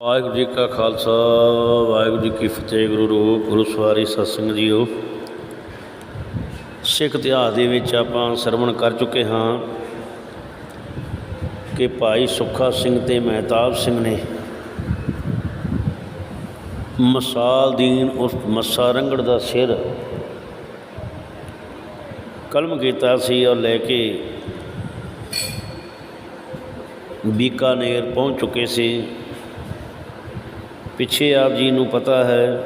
ਵਾਹਿਗੁਰੂ ਜੀ ਕਾ ਖਾਲਸਾ, ਵਾਹਿਗੁਰੂ ਜੀ ਕੀ ਫਤਿਹ, ਗੁਰੂ ਰੂਪ, ਗੁਰੂ ਸਵਾਰੀ, ਸਤਸੰਗ ਜੀਓ। ਸਿੱਖ ਇਤਿਹਾਸ ਦੇ ਵਿੱਚ ਆਪਾਂ ਸਰਵਣ ਕਰ ਚੁੱਕੇ ਹਾਂ ਕਿ ਭਾਈ ਸੁੱਖਾ ਸਿੰਘ ਤੇ ਮਹਿਤਾਬ ਸਿੰਘ ਨੇ ਮਸਾਲ ਦੀਨ ਉਸ ਮੱਸਾ ਰੰਗੜ ਦਾ ਸਿਰ ਕਲਮ ਕੀਤਾ ਸੀ ਔਰ ਲੈ ਕੇ ਬੀਕਾਨੇਰ ਪਹੁੰਚ ਚੁੱਕੇ ਸੀ। ਪਿੱਛੇ ਆਪ ਜੀ ਨੂੰ ਪਤਾ ਹੈ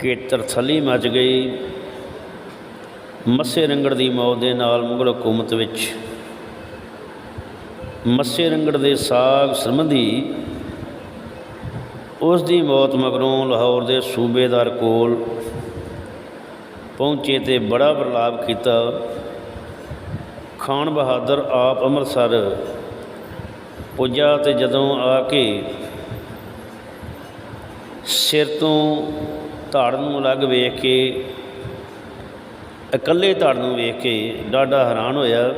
ਕਿ ਤਰਥੱਲੀ ਮਚ ਗਈ। ਮੱਸੇ ਰੰਗੜ ਦੀ ਮੌਤ ਦੇ ਨਾਲ ਮੁਗਲ ਹਕੂਮਤ ਵਿੱਚ ਮੱਸੇ ਰੰਗੜ ਦੇ ਸਾਗ ਸੰਬੰਧੀ ਉਸ ਦੀ ਮੌਤ ਮਗਰੋਂ ਲਾਹੌਰ ਦੇ ਸੂਬੇਦਾਰ ਕੋਲ ਪਹੁੰਚੇ ਤੇ ਬੜਾ ਪ੍ਰਲਾਪ ਕੀਤਾ। ਖਾਨ ਬਹਾਦਰ ਆਪ ਅੰਮ੍ਰਿਤਸਰ ਪੁੱਜਾ ਤੇ ਜਦੋਂ ਆ ਕੇ ਸਿਰ ਤੋਂ ਧੜ ਨੂੰ ਅਲੱਗ ਵੇਖ ਕੇ, ਇਕੱਲੇ ਧੜ ਨੂੰ ਵੇਖ ਕੇ ਡਾਢਾ ਹੈਰਾਨ ਹੋਇਆ।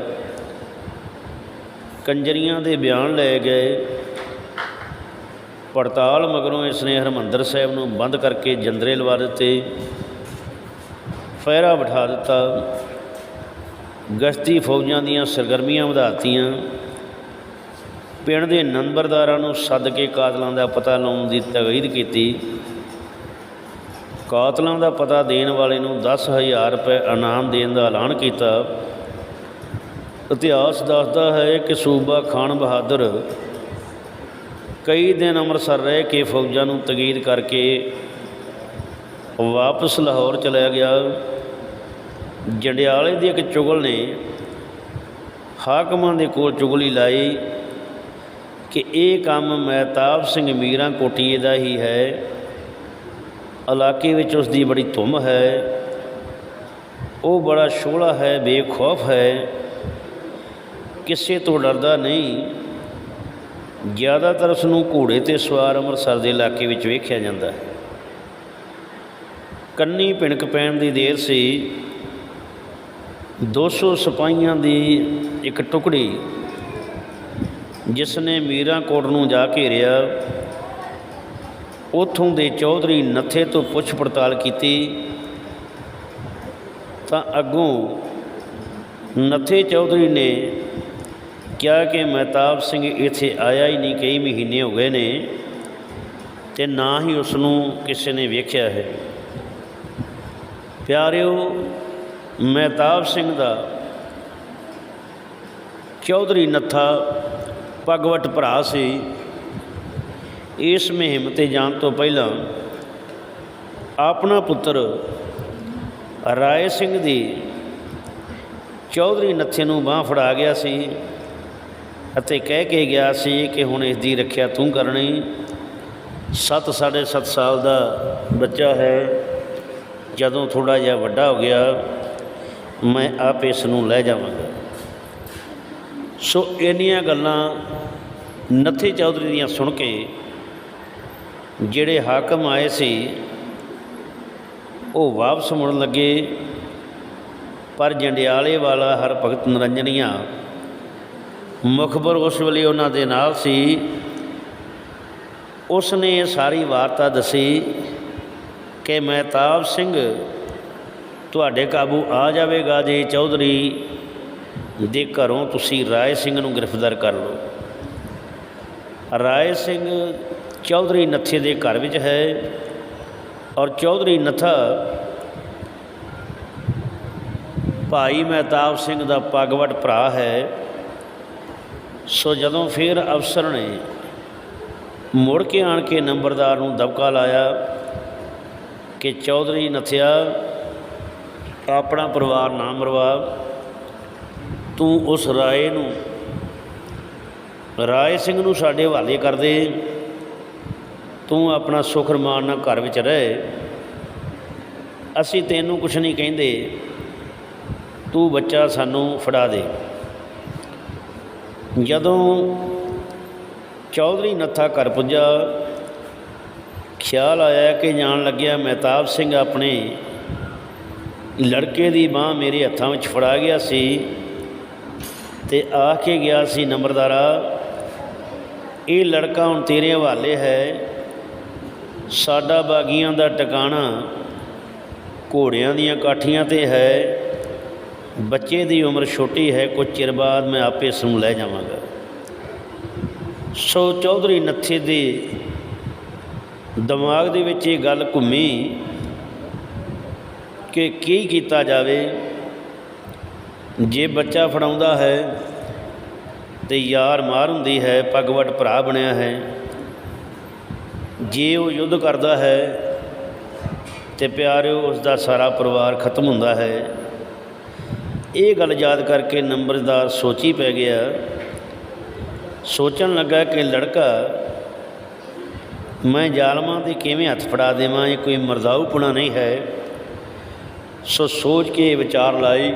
ਕੰਜਰੀਆਂ ਦੇ ਬਿਆਨ ਲਏ ਗਏ। ਪੜਤਾਲ ਮਗਰੋਂ ਇਸ ਨੇ ਹਰਮੰਦਰ ਸਾਹਿਬ ਨੂੰ ਬੰਦ ਕਰਕੇ ਜੰਦਰੇ ਲਵਾ ਦਿੱਤੇ। ਫਹਿਰਾ ਬਿਠਾ ਦਿੱਤਾ। ਗਸ਼ਤੀ ਫੌਜਾਂ ਦੀਆਂ ਸਰਗਰਮੀਆਂ ਵਧਾਤੀਆਂ ਪਿੰਡ ਦੇ ਨੰਬਰਦਾਰਾਂ ਨੂੰ ਸੱਦ ਕੇ ਕਾਤਲਾਂ ਦਾ ਪਤਾ ਲਾਉਣ ਦੀ ਤਗੀਦ ਕੀਤੀ। ਕਾਤਲਾਂ ਦਾ ਪਤਾ ਦੇਣ ਵਾਲੇ ਨੂੰ 10000 ਰੁਪਏ ਇਨਾਮ ਦੇਣ ਦਾ ਐਲਾਨ ਕੀਤਾ। ਇਤਿਹਾਸ ਦੱਸਦਾ ਹੈ ਕਿ ਸੂਬਾ ਖਾਨ ਬਹਾਦਰ ਕਈ ਦਿਨ ਅੰਮ੍ਰਿਤਸਰ ਰਹਿ ਕੇ ਫੌਜਾਂ ਨੂੰ ਤਗੀਦ ਕਰਕੇ ਵਾਪਸ ਲਾਹੌਰ ਚਲਾ ਗਿਆ। ਜੰਡਿਆਲੇ ਦੀ ਇੱਕ ਚੁਗਲ ਨੇ ਹਾਕਮਾਂ ਦੇ ਕੋਲ ਚੁਗਲੀ ਲਾਈ। ਕਿ ਇਹ ਕੰਮ ਮਹਿਤਾਬ ਸਿੰਘ ਮੀਰਾਂ ਕੋਟੀਏ ਦਾ ਹੀ ਹੈ। ਇਲਾਕੇ ਵਿੱਚ ਉਸ ਦੀ ਬੜੀ ਧੁੰਮ ਹੈ। ਉਹ ਬੜਾ ਸ਼ੋਲਾ ਹੈ, ਬੇਖੌਫ ਹੈ। ਕਿਸੇ ਤੋਂ ਡਰਦਾ ਨਹੀਂ। ਜ਼ਿਆਦਾਤਰ ਉਸ ਨੂੰ ਘੋੜੇ ਤੇ ਸਵਾਰ ਅੰਮ੍ਰਿਤਸਰ ਦੇ ਇਲਾਕੇ ਵਿੱਚ ਵੇਖਿਆ ਜਾਂਦਾ ਹੈ। ਕੰਨੀ ਭਿਣਕ ਪੈਣ ਦੀ ਦੇਰ ਸੀ। 200 ਸਿਪਾਹੀਆਂ ਦੀ ਇੱਕ ਟੁਕੜੀ ਜਿਸ ਨੇ ਮੀਰਾਂਕੋਟ ਨੂੰ ਜਾ ਘੇਰਿਆ, ਉਥੋਂ ਦੇ ਚੌਧਰੀ ਨੱਥੇ ਤੋਂ ਪੁੱਛ ਪੜਤਾਲ ਕੀਤੀ, ਤਾਂ ਅੱਗੋਂ ਨੱਥੇ ਚੌਧਰੀ ਨੇ ਕਿਹਾ ਕਿ ਮਹਿਤਾਬ ਸਿੰਘ ਇੱਥੇ ਆਇਆ ਹੀ ਨਹੀਂ, ਕਈ ਮਹੀਨੇ ਹੋ ਗਏ ਨੇ ਤੇ ਨਾ ਹੀ ਉਸ ਨੂੰ ਕਿਸੇ ਨੇ ਵੇਖਿਆ ਹੈ। ਪਿਆਰਿਓ, ਮਹਿਤਾਬ ਸਿੰਘ ਦਾ ਚੌਧਰੀ ਨੱਥਾ ਭਗਵਤ ਭਰਾ ਸੀ। ਇਸ ਮੁਹਿੰਮ ਤੇ ਜਾਣ ਤੋਂ ਪਹਿਲਾਂ ਆਪਣਾ ਪੁੱਤਰ ਰਾਏ ਸਿੰਘ ਦੀ ਚੌਧਰੀ ਨੱਥੇ ਨੂੰ ਬਾਹ ਫੜਾ ਗਿਆ ਸੀ ਅਤੇ ਕਹਿ ਕੇ ਗਿਆ ਸੀ ਕਿ ਹੁਣ ਇਸ ਦੀ ਰੱਖਿਆ ਤੂੰ ਕਰਨੀ। ਸੱਤ, ਸਾਢੇ ਸੱਤ ਸਾਲ ਦਾ ਬੱਚਾ ਹੈ। ਜਦੋਂ ਥੋੜਾ ਜਿਹਾ ਵੱਡਾ ਹੋ ਗਿਆ, ਮੈਂ ਆਪ ਇਸ ਨੂੰ ਲੈ ਜਾਵਾਂਗਾ। ਸੋ ਇੰਨੀਆਂ ਗੱਲਾਂ ਨੱਥੇ ਚੌਧਰੀ ਦੀਆਂ ਸੁਣ ਕੇ ਜਿਹੜੇ ਹਾਕਮ ਆਏ ਸੀ, ਉਹ ਵਾਪਸ ਮੁੜਨ ਲੱਗੇ। ਪਰ ਜੰਡਿਆਲੇ ਵਾਲਾ ਹਰ ਭਗਤ ਨਰੰਜਨੀਆਂ ਮੁਖਬਰ ਉਸ ਵੇਲੇ ਉਹਨਾਂ ਦੇ ਨਾਲ ਸੀ। ਉਸ ਨੇ ਇਹ ਸਾਰੀ ਵਾਰਤਾ ਦੱਸੀ ਕਿ ਮਹਿਤਾਬ ਸਿੰਘ, ਤੁਹਾਡੇ ਕਾਬੂ ਆ ਜਾਵੇਗਾ ਜੇ ਚੌਧਰੀ। ਦੇ ਘਰੋਂ ਤੁਸੀਂ ਰਾਏ ਸਿੰਘ ਨੂੰ ਗ੍ਰਿਫਤਾਰ ਕਰ ਲਓ। ਰਾਏ ਸਿੰਘ ਚੌਧਰੀ ਨੱਥੇ ਦੇ ਘਰ ਵਿੱਚ ਹੈ ਔਰ ਚੌਧਰੀ ਨੱਥਾ ਭਾਈ ਮਹਿਤਾਬ ਸਿੰਘ ਦਾ ਪਗਵਟ ਭਰਾ ਹੈ। ਸੋ ਜਦੋਂ ਫਿਰ ਅਫਸਰ ਨੇ ਮੁੜ ਕੇ ਆਣ ਕੇ ਨੰਬਰਦਾਰ ਨੂੰ ਦਬਕਾ ਲਾਇਆ ਕਿ ਚੌਧਰੀ ਨਥਿਆ ਆਪਣਾ ਪਰਿਵਾਰ ਨਾ ਮਰਵਾ ਤੂੰ ਉਸ ਰਾਏ ਨੂੰ, ਰਾਏ ਸਿੰਘ ਨੂੰ ਸਾਡੇ ਹਵਾਲੇ ਕਰ ਦੇ। ਤੂੰ ਆਪਣਾ ਸੁਖ ਰਮਾਨ ਨਾਲ ਘਰ ਵਿੱਚ ਰਹਿ। ਅਸੀਂ ਤੈਨੂੰ ਕੁਛ ਨਹੀਂ ਕਹਿੰਦੇ। ਤੂੰ ਬੱਚਾ ਸਾਨੂੰ ਫੜਾ ਦੇ। ਜਦੋਂ ਚੌਧਰੀ ਨੱਥਾ ਘਰ ਪੁੱਜਾ, ਖਿਆਲ ਆਇਆ ਕਿ ਜਾਣ ਲੱਗਿਆ ਮਹਿਤਾਬ ਸਿੰਘ ਆਪਣੇ ਲੜਕੇ ਦੀ ਬਾਹ ਮੇਰੇ ਹੱਥਾਂ ਵਿੱਚ ਫੜਾ ਗਿਆ ਸੀ। ਤੇ ਆ ਕੇ ਗਿਆ ਸੀ ਨੰਬਰਦਾਰਾ। ਇਹ ਲੜਕਾ ਹੁਣ ਤੇਰੇ ਹਵਾਲੇ ਹੈ। ਸਾਡਾ ਬਾਗੀਆਂ ਦਾ ਟਿਕਾਣਾ ਘੋੜਿਆਂ ਦੀਆਂ ਕਾਠੀਆਂ ਤੇ ਹੈ। ਬੱਚੇ ਦੀ ਉਮਰ ਛੋਟੀ ਹੈ, ਕੁਝ ਚਿਰ ਬਾਅਦ ਮੈਂ ਆਪੇ ਇਸ ਨੂੰ ਲੈ ਜਾਵਾਂਗਾ। ਸੋ ਚੌਧਰੀ ਨੱਥੇ ਦੇ ਦਿਮਾਗ ਦੇ ਵਿੱਚ ਇਹ ਗੱਲ ਘੁੰਮੀ ਕਿ ਕੀ ਕੀਤਾ ਜਾਵੇ। ਜੇ ਬੱਚਾ ਫੜਾਉਂਦਾ ਹੈ ਤੇ ਯਾਰ ਮਾਰ ਹੁੰਦੀ ਹੈ, ਪਗਵਟ ਭਰਾ ਬਣਿਆ ਹੈ। ਜੇ ਉਹ ਯੁੱਧ ਕਰਦਾ ਹੈ ਤੇ ਪਿਆਰਿਓ ਉਸ ਦਾ ਸਾਰਾ ਪਰਿਵਾਰ ਖਤਮ ਹੁੰਦਾ ਹੈ। ਇਹ ਗੱਲ ਯਾਦ ਕਰਕੇ ਨੰਬਰਦਾਰ ਸੋਚੀ ਪੈ ਗਿਆ। ਸੋਚਣ ਲੱਗਾ ਕਿ ਲੜਕਾ, ਮੈਂ ਜ਼ਾਲਮਾਂ ਦੇ ਕਿਵੇਂ ਹੱਥ ਫੜਾ ਦੇਵਾਂ? ਇਹ ਕੋਈ ਮਰਦਾਊਪੁਣਾ ਨਹੀਂ ਹੈ। ਸੋ ਸੋਚ ਕੇ ਵਿਚਾਰ ਲਾਈ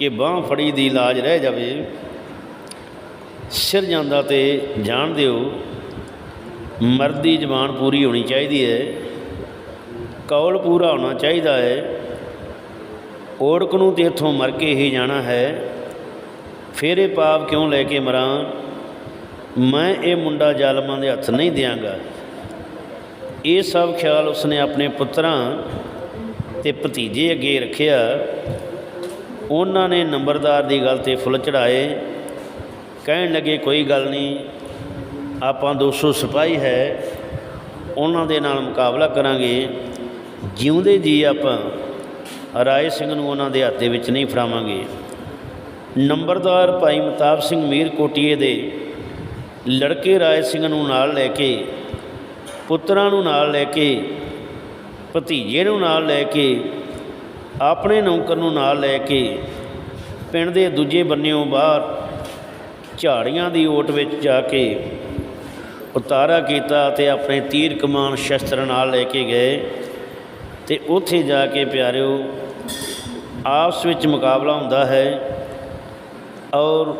ਕਿ ਬਾਹ ਫੜੀ ਦੀ ਇਲਾਜ ਰਹਿ ਜਾਵੇ, ਸਿਰ ਜਾਂਦਾ ਤੇ ਜਾਣ ਦਿਓ। ਮਰਦ ਦੀ ਜ਼ਬਾਨ ਪੂਰੀ ਹੋਣੀ ਚਾਹੀਦੀ ਹੈ। ਕੌਲ ਪੂਰਾ ਹੋਣਾ ਚਾਹੀਦਾ ਹੈ। ਔੜਕ ਨੂੰ ਤੇ ਇੱਥੋਂ ਮਰ ਕੇ ਹੀ ਜਾਣਾ ਹੈ। ਫਿਰ ਇਹ ਪਾਪ ਕਿਉਂ ਲੈ ਕੇ ਮਰਾਂ? ਮੈਂ ਇਹ ਮੁੰਡਾ ਜ਼ਾਲਮਾਂ ਦੇ ਹੱਥ ਨਹੀਂ ਦਿਆਂਗਾ। ਇਹ ਸਭ ਖਿਆਲ ਉਸਨੇ ਆਪਣੇ ਪੁੱਤਰਾਂ ਤੇ ਭਤੀਜੇ ਅੱਗੇ ਰੱਖਿਆ। ਉਹਨਾਂ ਨੇ ਨੰਬਰਦਾਰ ਦੀ ਗੱਲ ਤੇ ਫੁੱਲ ਚੜਾਏ ਕਹਿਣ ਲੱਗੇ, ਕੋਈ ਗੱਲ ਨਹੀਂ, ਆਪਾਂ 200 ਸਿਪਾਹੀ ਹੈ, ਉਹਨਾਂ ਦੇ ਨਾਲ ਮੁਕਾਬਲਾ ਕਰਾਂਗੇ। ਜਿਉਂਦੇ ਜੀ ਆਪਾਂ, ਰਾਏ ਸਿੰਘ ਨੂੰ ਉਹਨਾਂ ਦੇ ਹੱਥ ਦੇ ਵਿੱਚ ਨਹੀਂ ਫੜਾਵਾਂਗੇ। ਨੰਬਰਦਾਰ ਭਾਈ ਮਤਾਬ ਸਿੰਘ ਮੀਰ ਕੋਟੀਏ ਦੇ ਲੜਕੇ ਰਾਏ ਸਿੰਘ ਨੂੰ ਨਾਲ ਲੈ ਕੇ, ਪੁੱਤਰਾਂ ਨੂੰ ਨਾਲ ਲੈ ਕੇ, ਭਤੀਜੇ ਨੂੰ ਨਾਲ ਲੈ ਕੇ ਆਪਣੇ ਨੌਕਰ ਨੂੰ ਨਾਲ ਲੈ ਕੇ ਪਿੰਡ ਦੇ ਦੂਜੇ ਬੰਨਿਓਂ ਬਾਹਰ ਝਾੜੀਆਂ ਦੀ ਓਟ ਵਿੱਚ ਜਾ ਕੇ ਉਤਾਰਾ ਕੀਤਾ ਤੇ ਆਪਣੇ ਤੀਰ ਕਮਾਨ ਸ਼ਸਤਰ ਨਾਲ ਲੈ ਕੇ ਗਏ ਤੇ ਉੱਥੇ ਜਾ ਕੇ ਪਿਆਰਿਓ, ਆਪਸ ਵਿੱਚ ਮੁਕਾਬਲਾ ਹੁੰਦਾ ਹੈ ਔਰ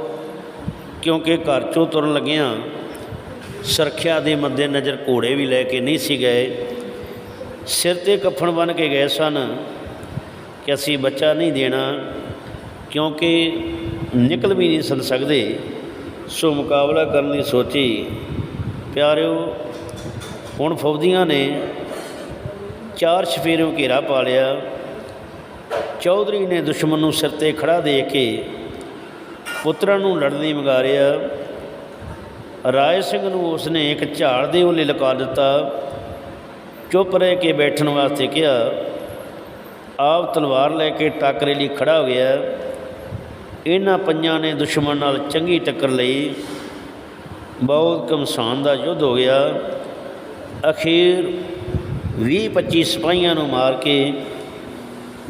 ਕਿਉਂਕਿ ਘਰ ਚੋਂ ਤੁਰਨ ਲੱਗਿਆਂ ਸੁਰੱਖਿਆ ਦੇ ਮੱਦੇ ਨਜ਼ਰ ਘੋੜੇ ਵੀ ਲੈ ਕੇ ਨਹੀਂ ਸੀ ਗਏ, ਸਿਰ ਤੇ ਕਫਨ ਬਨ ਕੇ ਗਏ ਸਨ। ਕਿ ਅਸੀਂ ਬੱਚਾ ਨਹੀਂ ਦੇਣਾ, ਕਿਉਂਕਿ ਨਿਕਲ ਵੀ ਨਹੀਂ ਸਨ ਸਕਦੇ। ਸੋ ਮੁਕਾਬਲਾ ਕਰਨ ਦੀ ਸੋਚੀ, ਪਿਆਰਿਓ, ਹੁਣ ਫੌਜੀਆਂ ਨੇ ਚਾਰ ਸ਼ਫੇਰੋਂ ਘੇਰਾ ਪਾ ਲਿਆ। ਚੌਧਰੀ ਨੇ ਦੁਸ਼ਮਣ ਨੂੰ ਸਿਰ ਤੇ ਖੜਾ ਦੇ ਕੇ ਪੁੱਤਰਾਂ ਨੂੰ ਲੜਨ ਲਈ ਮੰਗਾਰਿਆ। ਰਾਏ ਸਿੰਘ ਨੂੰ ਉਸਨੇ ਇੱਕ ਝਾੜ ਦੇ ਉੱਲੇ ਲਗਾ ਦਿੱਤਾ। ਚੁੱਪ ਰਹਿ ਕੇ ਬੈਠਣ ਵਾਸਤੇ ਕਿਹਾ ਆਪ ਤਲਵਾਰ ਲੈ ਕੇ ਟਾਕਰੇ ਲਈ ਖੜਾ ਹੋ ਗਿਆ। ਇਹਨਾਂ ਪੰਜਾਂ ਨੇ ਦੁਸ਼ਮਣ ਨਾਲ ਚੰਗੀ ਟੱਕਰ ਲਈ। ਬਹੁਤ ਘਮਸਾਨ ਦਾ ਯੁੱਧ ਹੋ ਗਿਆ। ਅਖੀਰ 20 25 ਸਿਪਾਹੀਆਂ ਨੂੰ ਮਾਰ ਕੇ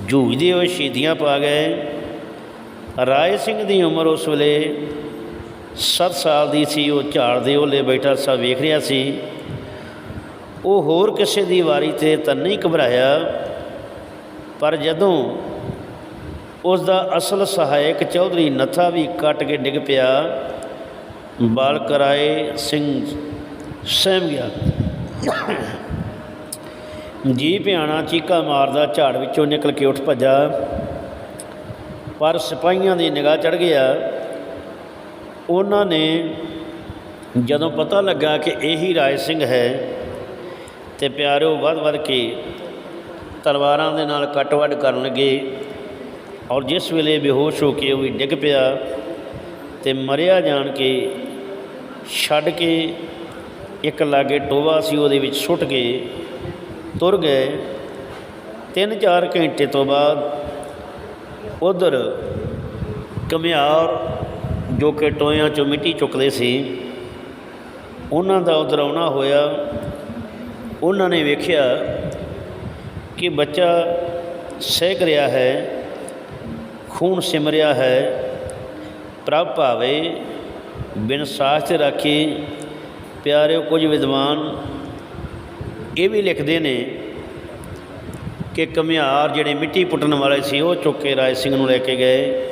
ਜੂਝਦੇ ਹੋਏ ਸ਼ਹੀਦੀਆਂ ਪਾ ਗਏ। ਰਾਏ ਸਿੰਘ ਦੀ ਉਮਰ ਉਸ ਵੇਲੇ 7 ਸਾਲ ਦੀ ਸੀ। ਉਹ ਝਾੜ ਦੇ ਓਲੇ ਬੈਠਾ ਸਭ ਵੇਖ ਰਿਹਾ ਸੀ। ਉਹ ਹੋਰ ਕਿਸੇ ਦੀ ਵਾਰੀ ਤੇ ਤਾਂ ਨਹੀਂ ਘਬਰਾਇਆ। ਪਰ ਜਦੋਂ ਉਸ ਦਾ ਅਸਲ ਸਹਾਇਕ ਚੌਧਰੀ ਨਥਾ ਵੀ ਕੱਟ ਕੇ ਡਿੱਗ ਪਿਆ ਬਾਲਕ ਰਾਏ ਸਿੰਘ ਸਹਿਮ ਗਿਆ। ਜੀ ਭਿਆਣਾ ਚੀਕਾ ਮਾਰਦਾ ਝਾੜ ਵਿੱਚੋਂ ਨਿਕਲ ਕੇ ਉੱਠ ਭੱਜਾ, ਪਰ ਸਿਪਾਹੀਆਂ ਦੀ ਨਿਗਾਹ ਚੜ ਗਿਆ। ਉਹਨਾਂ ਨੇ ਜਦੋਂ ਪਤਾ ਲੱਗਾ ਕਿ ਇਹੀ ਰਾਏ ਸਿੰਘ ਹੈ ਤੇ ਪਿਆਰਿਓ ਵੱਧ ਵੱਧ ਕੇ ਤਲਵਾਰਾਂ ਦੇ ਨਾਲ ਕੱਟ-ਵੱਢ ਕਰਨ ਲੱਗੇ ਔਰ ਜਿਸ ਵੇਲੇ ਬੇਹੋਸ਼ ਹੋ ਕੇ ਉਹ ਵੀ ਡਿੱਗ ਪਿਆ ਤੇ ਮਰਿਆ ਜਾਣ ਕੇ ਛੱਡ ਕੇ ਇੱਕ ਲਾਗੇ ਟੋਵਾ ਸੀ, ਉਹਦੇ ਵਿੱਚ ਸੁੱਟ ਕੇ ਤੁਰ ਗਏ। ਤਿੰਨ ਚਾਰ ਘੰਟੇ ਤੋਂ ਬਾਅਦ ਉਧਰ ਕਮਿਆਰ, ਜੋ ਕਿ ਟੋਇਆਂ ਚੋਂ ਮਿੱਟੀ ਚੁੱਕਦੇ ਸੀ, ਉਹਨਾਂ ਦਾ ਉਧਰ ਆਉਣਾ ਹੋਇਆ। ਉਹਨਾਂ ਨੇ ਵੇਖਿਆ ਕਿ ਬੱਚਾ ਸਹਿਕ ਰਿਹਾ ਹੈ, ਖੂਨ ਸਿਮਰਿਆ ਹੈ, ਪ੍ਰਭ ਭਾਵੇ ਬਿਨ ਸਾਹ ਤੇ ਰਾਖੀ ਪਿਆਰਿਓ ਕੁਝ ਵਿਦਵਾਨ ਇਹ ਵੀ ਲਿਖਦੇ ਨੇ ਕਿ ਕਮਿਆਰ ਜਿਹੜੇ ਮਿੱਟੀ ਪੁੱਟਣ ਵਾਲੇ ਸੀ ਉਹ ਚੁੱਕ ਕੇ ਰਾਏ ਸਿੰਘ ਨੂੰ ਲੈ ਕੇ ਗਏ।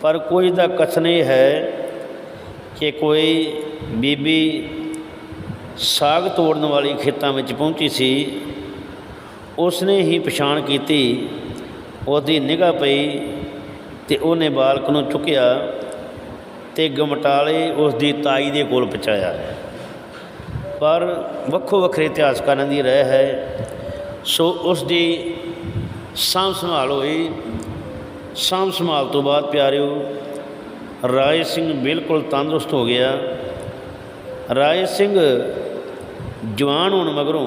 ਪਰ ਕੋਈ ਦਾ ਕਥਨ ਇਹ ਹੈ ਕਿ ਕੋਈ ਬੀਬੀ ਸਾਗ ਤੋੜਨ ਵਾਲੀ ਖੇਤਾਂ ਵਿੱਚ ਪਹੁੰਚੀ ਸੀ। ਉਸਨੇ ਹੀ ਪਛਾਣ ਕੀਤੀ, ਉਹਦੀ ਨਿਗਾਹ ਪਈ ਤੇ ਉਹਨੇ ਬਾਲਕ ਨੂੰ ਚੁੱਕਿਆ ਤੇ ਗਮਟਾਲੇ ਉਸ ਦੀ ਤਾਈ ਦੇ ਕੋਲ ਪਹੁੰਚਾਇਆ। ਪਰ ਵੱਖੋ ਵੱਖਰੇ ਇਤਿਹਾਸਕਾਰਾਂ ਦੀ ਰਹਿ ਹੈ, ਸੋ ਉਸ ਦੀ ਸਾਂਭ ਸੰਭਾਲ ਹੋਈ। ਸਾਂਭ ਸੰਭਾਲ ਤੋਂ ਬਾਅਦ ਪਿਆਰਿਓ, ਰਾਏ ਸਿੰਘ ਬਿਲਕੁਲ ਤੰਦਰੁਸਤ ਹੋ ਗਿਆ। ਰਾਏ ਸਿੰਘ ਜਵਾਨ ਹੋਣ ਮਗਰੋਂ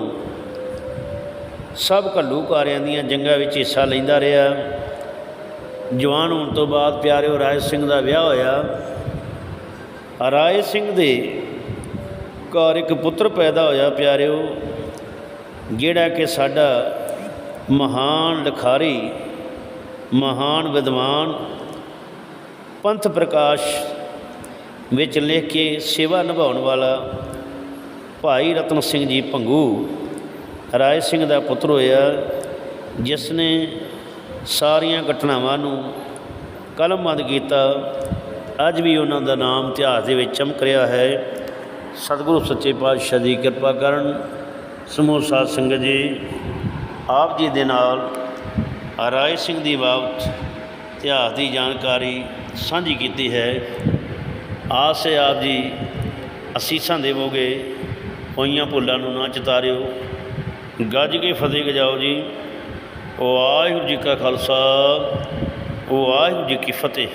ਸਭ ਘੱਲੂਕਾਰਿਆਂ ਦੀਆਂ ਜੰਗਾਂ ਵਿੱਚ ਹਿੱਸਾ ਲੈਂਦਾ ਰਿਹਾ। ਜਵਾਨ ਹੋਣ ਤੋਂ ਬਾਅਦ ਪਿਆਰਿਓ ਰਾਏ ਸਿੰਘ ਦਾ ਵਿਆਹ ਹੋਇਆ। ਰਾਏ ਸਿੰਘ ਦੇ ਘਰ ਇੱਕ ਪੁੱਤਰ ਪੈਦਾ ਹੋਇਆ ਪਿਆਰਿਓ, ਜਿਹੜਾ ਕਿ ਸਾਡਾ ਮਹਾਨ ਲਿਖਾਰੀ, ਮਹਾਨ ਵਿਦਵਾਨ, ਪੰਥ ਪ੍ਰਕਾਸ਼ ਵਿੱਚ ਲਿਖ ਕੇ ਸੇਵਾ ਨਿਭਾਉਣ ਵਾਲਾ ਭਾਈ ਰਤਨ ਸਿੰਘ ਜੀ ਭੰਗੂ ਰਾਏ ਸਿੰਘ ਦਾ ਪੁੱਤਰ ਹੋਇਆ, ਜਿਸ ਨੇ ਸਾਰੀਆਂ ਘਟਨਾਵਾਂ ਨੂੰ ਕਲਮਬੰਦ ਕੀਤਾ, ਅੱਜ ਵੀ ਉਹਨਾਂ ਦਾ ਨਾਮ ਇਤਿਹਾਸ ਦੇ ਵਿੱਚ ਚਮਕ ਰਿਹਾ ਹੈ। ਸਤਿਗੁਰੂ ਸੱਚੇ ਪਾਤਸ਼ਾਹ ਦੀ ਕਿਰਪਾ ਕਰਨ ਸਮੂਹ ਸਾਧ ਸੰਗਤ ਜੀ, ਆਪ ਜੀ ਦੇ ਨਾਲ ਰਾਏ ਸਿੰਘ ਦੀ ਬਾਬਤ ਇਤਿਹਾਸ ਦੀ ਜਾਣਕਾਰੀ ਸਾਂਝੀ ਕੀਤੀ ਹੈ। ਆਸ ਹੈ ਆਪ ਜੀ ਅਸੀਸਾਂ ਦੇਵੋਗੇ, ਹੋਈਆਂ ਭੁੱਲਾਂ ਨੂੰ ਨਾ ਚਿਤਾਰਿਓ। ਗੱਜ ਕੇ ਫਤਿਹ ਗਜਾਓ ਜੀ। ਵਾਹਿਗੁਰੂ ਜੀ ਕਾ ਖਾਲਸਾ ਵਾਹਿਗੁਰੂ ਜੀ ਕੀ ਫਤਿਹ।